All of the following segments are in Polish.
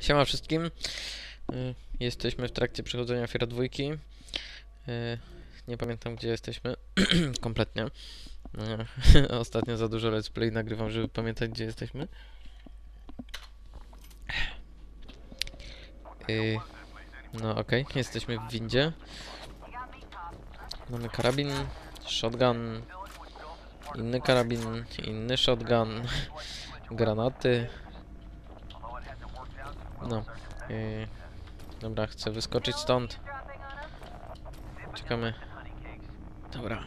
Siema wszystkim. Y, Jesteśmy w trakcie przechodzenia Fiera dwójki. Y, Nie pamiętam gdzie jesteśmy. Kompletnie. Y, Ostatnio za dużo let's play nagrywam, żeby pamiętać gdzie jesteśmy. No okej, jesteśmy w windzie. Mamy karabin, shotgun, inny karabin, inny shotgun, granaty. No. Yy, dobra, chcę wyskoczyć stąd. Czekamy. Dobra.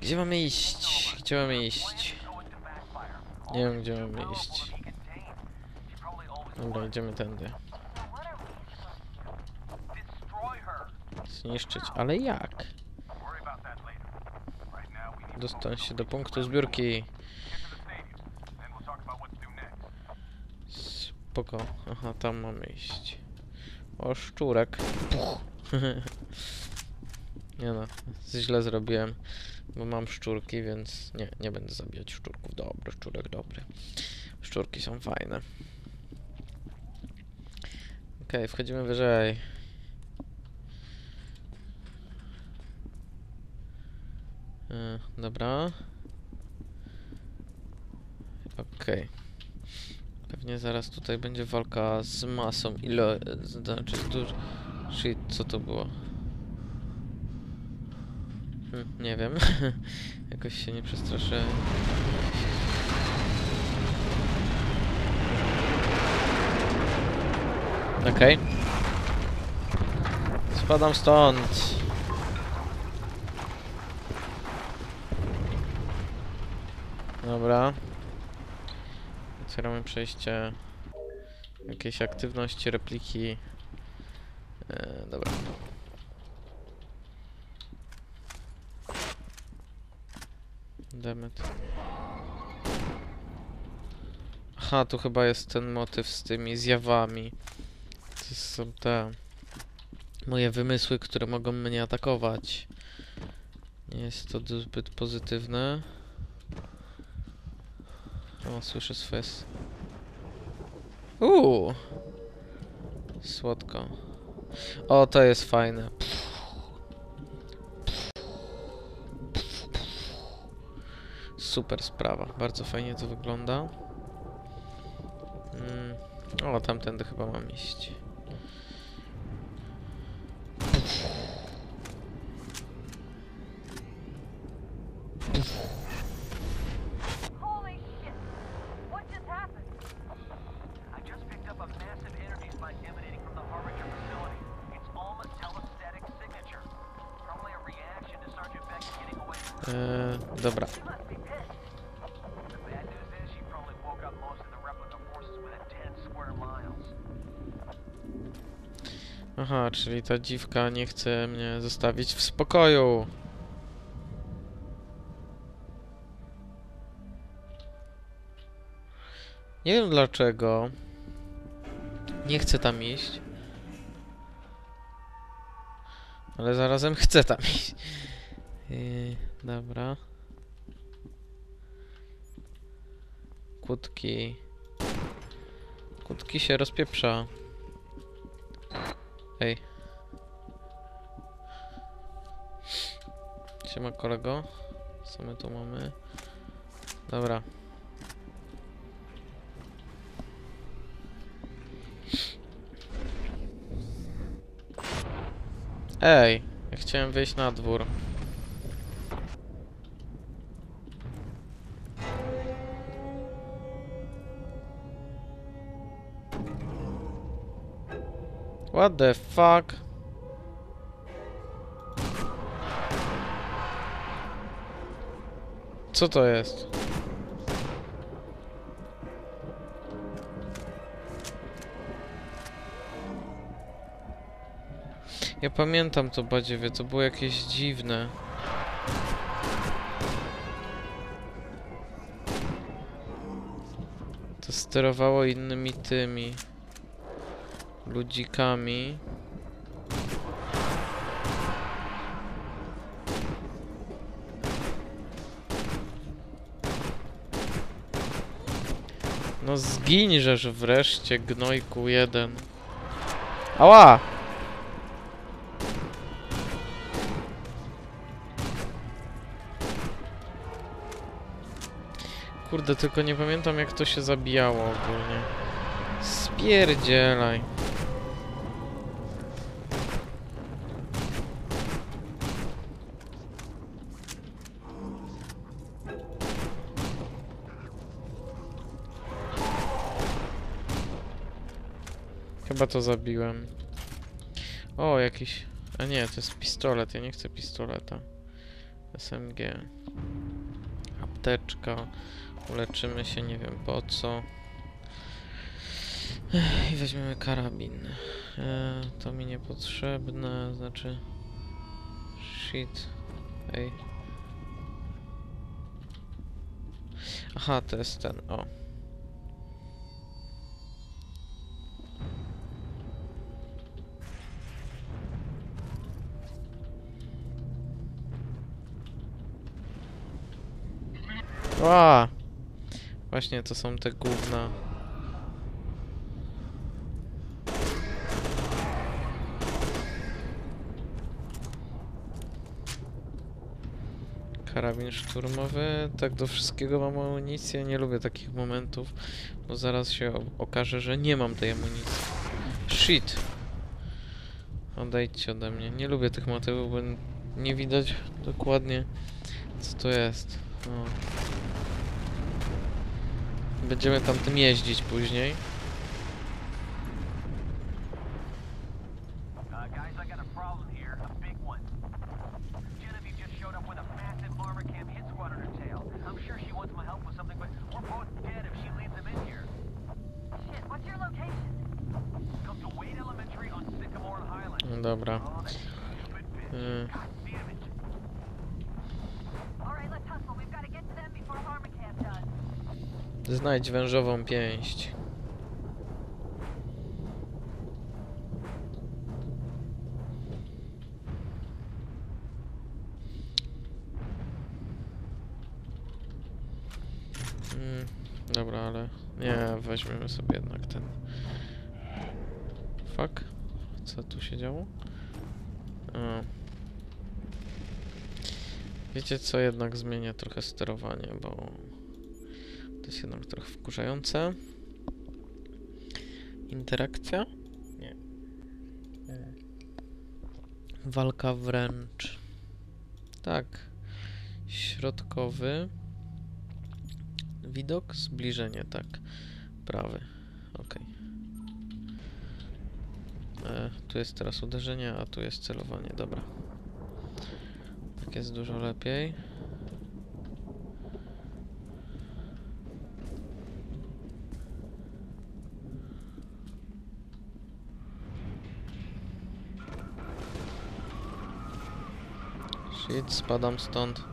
Gdzie mamy iść? Gdzie mamy iść? Nie wiem, gdzie mamy iść. Dobra, idziemy tędy. Zniszczyć, ale jak? Dostać się do punktu zbiórki. Spoko. Aha, tam mamy iść. O, szczurek. Puch. nie no, źle zrobiłem, bo mam szczurki, więc nie, nie będę zabijać szczurków. Dobry, szczurek dobry. Szczurki są fajne. Okej, wchodzimy wyżej. E, dobra. Okej. Pewnie zaraz tutaj będzie walka z masą. Ile. Znaczy, dużo. Shit, co to było? Hm, nie wiem. Jakoś się nie przestraszyłem. Okej. Spadam stąd. Dobra. Otwieramy przejście. Jakieś aktywności, repliki. E, dobra. Demet. Aha, tu chyba jest ten motyw z tymi zjawami. To są te moje wymysły, które mogą mnie atakować. Nie jest to zbyt pozytywne. O, słyszę swoje... s- Uuu! Słodko. O, to jest fajne. Super sprawa. Bardzo fajnie to wygląda. Mm. O, tamtędy chyba mam iść. Miles. Aha, czyli ta dziwka nie chce mnie zostawić w spokoju. Nie wiem dlaczego. Nie chcę tam iść. Ale zarazem chcę tam iść. Yy, dobra. Kłódki. Kłódki się rozpieprza. Ej. Siema kolego. Co my tu mamy? Dobra. Ej, ja chciałem wyjść na dwór. What the fuck? Co to jest? Ja pamiętam to badziewie, to było jakieś dziwne. To sterowało innymi tymi ludzikami. No zginżesz wreszcie, gnojku jeden. Ała! Kurde, tylko nie pamiętam jak to się zabijało ogólnie. Spierdzielaj. Chyba to zabiłem. O, jakiś... A nie, to jest pistolet. Ja nie chcę pistoleta. SMG. Apteczka. Uleczymy się, nie wiem po co. I weźmiemy karabin. E, to mi niepotrzebne, znaczy... Shit. Ej. Aha, to jest ten, o. Ła! Właśnie to są te główne. Karabin szturmowy. Tak do wszystkiego mam amunicję. Nie lubię takich momentów, bo zaraz się okaże, że nie mam tej amunicji. Shit! Odejdźcie ode mnie. Nie lubię tych motywów, bo nie widać dokładnie co to jest. Będziemy tam tym jeździć później. Dobra. Y, Znajdź wężową pięść. Mm, dobra, ale nie, weźmiemy sobie jednak ten. Fuck. Co tu się działo? A. Wiecie co, jednak zmienię trochę sterowanie, bo to jest jednak trochę wkurzające. Interakcja? Nie. Nie. Walka wręcz. Tak. Środkowy. Widok, zbliżenie, tak. Prawy. Ok. E, tu jest teraz uderzenie, a tu jest celowanie. Dobra. Tak jest dużo lepiej. Shit, spadam stąd.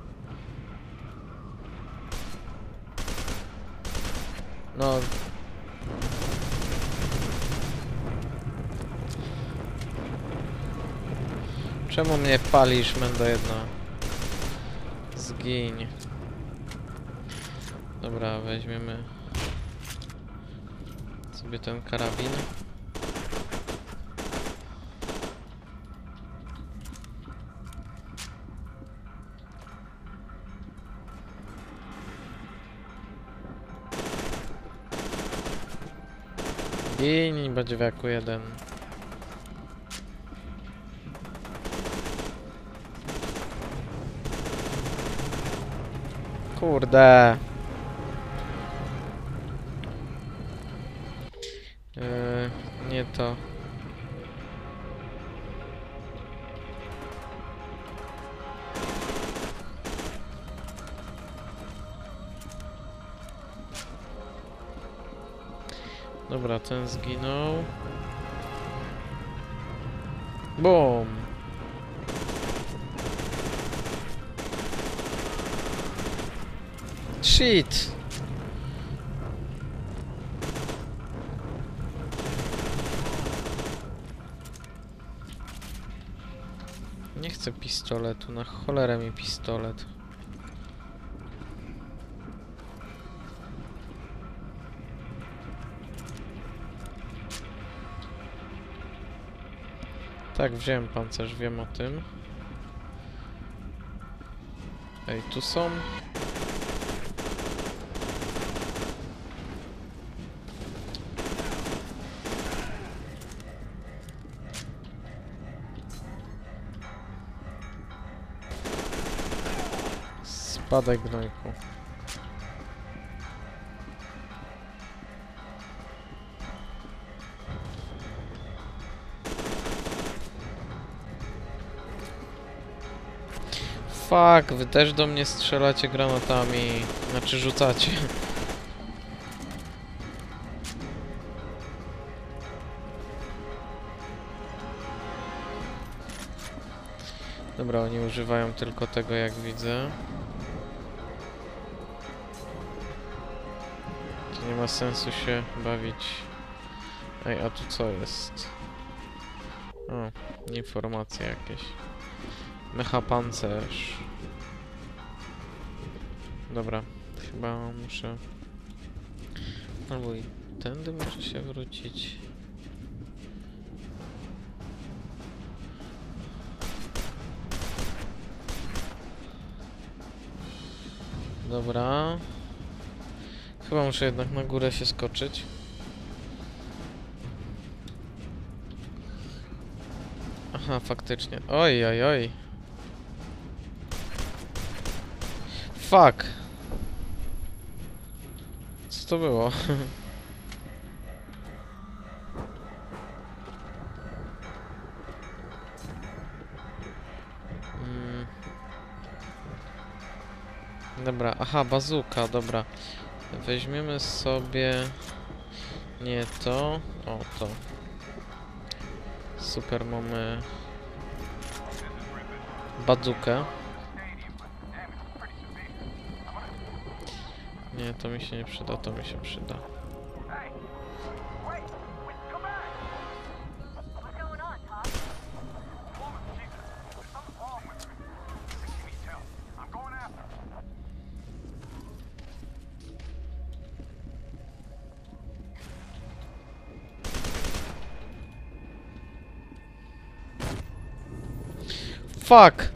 No. Czemu mnie palisz, mendo jedna? Zgiń. Dobra, weźmiemy sobie ten karabin. Gin, badziewiaku jeden. Kurde. Eee, nie to. Dobra, ten zginął. Boom. Shit. Nie chcę pistoletu, na cholerę mi pistolet. Tak, wziąłem pancerz, wiem o tym. Ej, tu są. Spadaj gnojku. Fuck, wy też do mnie strzelacie granatami. Znaczy rzucacie. Dobra, oni używają tylko tego jak widzę. To nie ma sensu się bawić. Ej, a tu co jest? O, informacje jakieś. Mecha pancerz. Dobra, chyba muszę... Albo i tędy muszę się wrócić. Dobra. Chyba muszę jednak na górę się skoczyć. Aha, faktycznie. Oj, oj, oj. Fuck. Co to było? Mm. Dobra, aha, bazuka, dobra. Weźmiemy sobie nie to, o to. Super, mamy bazukę. To mi się nie przyda, to mi się przyda. Fuck!